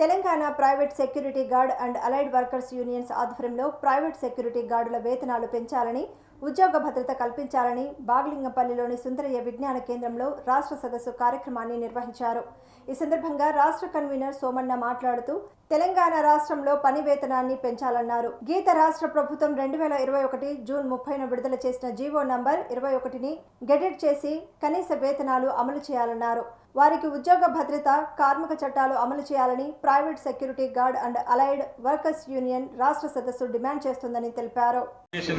Telangana private security guard and allied workers unions ఆధ్వర్యంలో private security గార్డుల వేతనాలు పెంచాలని ఉద్యోగ భద్రత కల్పించాలని బాగ్లింగపల్లిలోని సుందరయ్య విజ్ఞాన కేంద్రంలో రాష్ట్ర సదస్సు కార్యక్రమాన్ని నిర్వహించారు. ఈ సందర్భంగా రాష్ట్ర కన్వీనర్ సోమన్న మాట్లాడుతూ తెలంగాణ రాష్ట్రంలో పని వేతనాన్ని పెంచాలన్నారు. గీత రాష్ట్ర ప్రభుత్వం రెండు వేల ఇరవై ఒకటి జూన్ ముప్పైన విడుదల చేసిన జీవో నంబర్ ఇరవై ఒకటిని గెడెట్ చేసి కనీస వేతనాలు అమలు చేయాలన్నారు. వారికి ఉద్యోగ భద్రత కార్మిక చట్టాలు అమలు చేయాలని private security guard and allied workers union రాష్ట్ర సదస్సు డిమాండ్ చేస్తుందని తెలిపారు.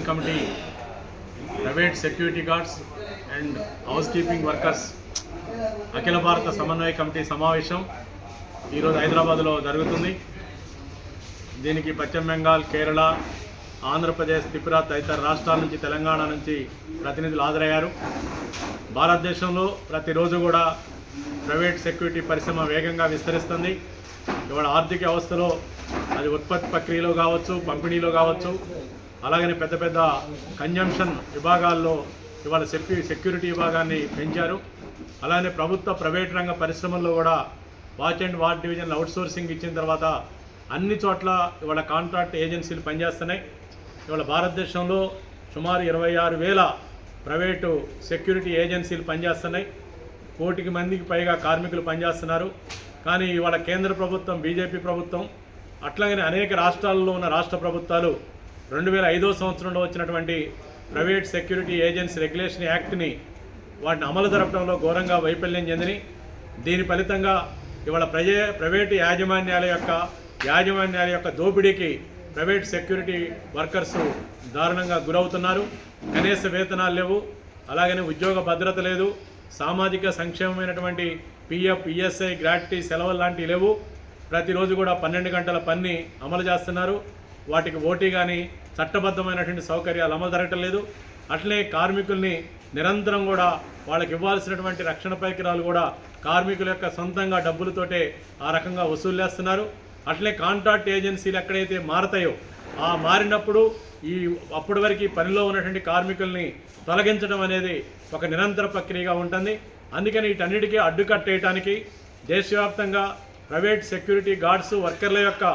Committee private security guards and housekeeping workers అఖిల భారత సమన్వయ కమిటీ సమావేశం ఈరోజు హైదరాబాద్లో జరుగుతుంది. దీనికి పశ్చిమ బెంగాల్ కేరళ ఆంధ్రప్రదేశ్ త్రిపుర తదితర రాష్ట్రాల నుంచి తెలంగాణ నుంచి ప్రతినిధులు హాజరయ్యారు. భారతదేశంలో ప్రతిరోజు కూడా ప్రైవేట్ సెక్యూరిటీ పరిశ్రమ వేగంగా విస్తరిస్తుంది. ఇవాళ ఆర్థిక వ్యవస్థలో అది ఉత్పత్తి ప్రక్రియలో కావచ్చు పంపిణీలో కావచ్చు అలాగనే పెద్ద పెద్ద కన్జంప్షన్ విభాగాల్లో ఇవాళ సెక్యూ సెక్యూరిటీ విభాగాన్ని పెంచారు. అలానే ప్రభుత్వ ప్రైవేట్ రంగ పరిశ్రమల్లో కూడా watch and ward division outsourcing ఇచ్చిన తర్వాత అన్ని చోట్ల ఇవాళ కాంట్రాక్ట్ ఏజెన్సీలు పనిచేస్తున్నాయి. ఇవాళ భారతదేశంలో సుమారు ఇరవై ఆరు వేల ప్రైవేటు సెక్యూరిటీ ఏజెన్సీలు పనిచేస్తున్నాయి. కోటికి మందికి పైగా కార్మికులు పనిచేస్తున్నారు. కానీ ఇవాళ కేంద్ర ప్రభుత్వం బీజేపీ ప్రభుత్వం అట్లాగనే అనేక రాష్ట్రాల్లో ఉన్న రాష్ట్ర ప్రభుత్వాలు రెండు వేల ఐదో సంవత్సరంలో వచ్చినటువంటి ప్రైవేట్ సెక్యూరిటీ ఏజెన్సీ రెగ్యులేషన్ యాక్ట్ని వాటిని అమలు జరపడంలో ఘోరంగా వైఫల్యం చెందిని దీని ఫలితంగా ఇవాళ ప్రజే ప్రైవేటు యాజమాన్యాల యొక్క యాజమాన్యాల యొక్క దోపిడీకి ప్రైవేట్ సెక్యూరిటీ వర్కర్స్ దారుణంగా గురవుతున్నారు. కనీస వేతనాలు లేవు. అలాగనే ఉద్యోగ భద్రత లేదు. సామాజిక సంక్షేమమైనటువంటి పిఎఫ్ ఈఎస్ఐ గ్రాట్యుటీ సెలవులు లాంటివి లేవు. ప్రతిరోజు కూడా పన్నెండు గంటల పని అమలు చేస్తున్నారు. వాటికి ఓటీ కానీ చట్టబద్ధమైనటువంటి సౌకర్యాలు అమలు జరగటం లేదు. అట్లనే కార్మికుల్ని నిరంతరం కూడా వాళ్ళకి ఇవ్వాల్సినటువంటి రక్షణ పరికరాలు కూడా కార్మికుల యొక్క సొంతంగా డబ్బులతోటే ఆ రకంగా వసూలు చేస్తున్నారు. అట్లే కాంట్రాక్ట్ ఏజెన్సీలు ఎక్కడైతే మారతాయో ఆ మారినప్పుడు ఈ అప్పటి వరకు పనిలో ఉన్నటువంటి కార్మికుల్ని తొలగించడం అనేది ఒక నిరంతర ప్రక్రియగా ఉంటుంది. అందుకని వీటన్నిటికీ అడ్డుకట్టేయటానికి దేశవ్యాప్తంగా ప్రైవేట్ సెక్యూరిటీ గార్డ్స్ వర్కర్ల యొక్క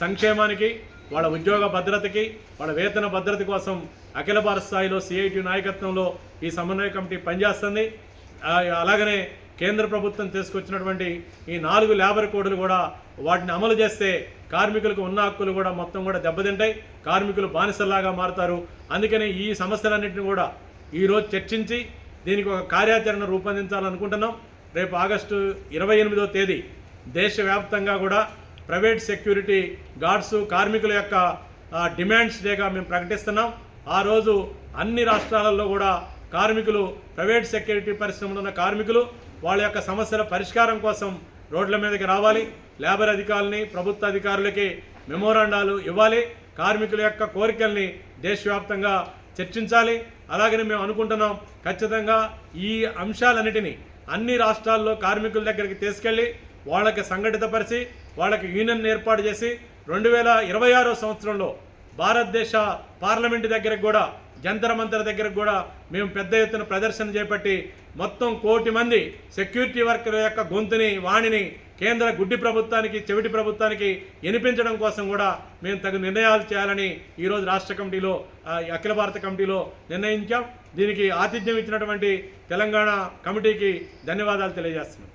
సంక్షేమానికి వాళ్ళ ఉద్యోగ భద్రతకి వాళ్ళ వేతన భద్రత కోసం అఖిల భారత స్థాయిలో సిఐటి నాయకత్వంలో ఈ సమన్వయ కమిటీ పనిచేస్తుంది. అలాగనే కేంద్ర ప్రభుత్వం తీసుకొచ్చినటువంటి ఈ నాలుగు లేబర్ కోడ్లు కూడా వాటిని అమలు చేస్తే కార్మికులకు ఉన్న హక్కులు కూడా మొత్తం కూడా దెబ్బతింటాయి కార్మికులు బానిసల్లాగా మారుతారు. అందుకని ఈ సమస్యలన్నింటినీ కూడా ఈరోజు చర్చించి దీనికి ఒక కార్యాచరణ రూపొందించాలనుకుంటున్నాం. రేపు ఆగస్టు ఇరవై ఎనిమిదో తేదీ దేశవ్యాప్తంగా కూడా ప్రైవేట్ సెక్యూరిటీ గార్డ్స్ కార్మికుల యొక్క డిమాండ్స్ డేగా మేము ప్రకటిస్తున్నాం. ఆ రోజు అన్ని రాష్ట్రాలలో కూడా కార్మికులు ప్రైవేట్ సెక్యూరిటీ పరిశ్రమలో ఉన్న కార్మికులు వాళ్ళ యొక్క సమస్యల పరిష్కారం కోసం రోడ్ల మీదకి రావాలి. లేబర్ అధికారులని ప్రభుత్వ అధికారులకి మెమోరాండాలు ఇవ్వాలి. కార్మికుల యొక్క కోరికల్ని దేశవ్యాప్తంగా చర్చించాలి. అలాగని మేము అనుకుంటున్నాం. ఖచ్చితంగా ఈ అంశాలన్నిటినీ అన్ని రాష్ట్రాల్లో కార్మికుల దగ్గరికి తీసుకెళ్ళి వాళ్ళకి సంఘటితపరిచి వాళ్ళకి యూనియన్ ఏర్పాటు చేసి రెండు వేల ఇరవై ఆరో సంవత్సరంలో భారతదేశ పార్లమెంటు దగ్గరకు కూడా జంతర మంతర దగ్గర కూడా మేము పెద్ద ఎత్తున ప్రదర్శన చేపట్టి మొత్తం కోటి మంది సెక్యూరిటీ వర్కర్ యొక్క గొంతుని వాణిని కేంద్ర గుడ్డి ప్రభుత్వానికి చెవిటి ప్రభుత్వానికి వినిపించడం కోసం కూడా మేము తగు నిర్ణయాలు చేయాలని ఈరోజు రాష్ట్ర కమిటీలో అఖిల భారత కమిటీలో నిర్ణయించాం. దీనికి ఆతిథ్యం ఇచ్చినటువంటి తెలంగాణ కమిటీకి ధన్యవాదాలు తెలియజేస్తున్నాం.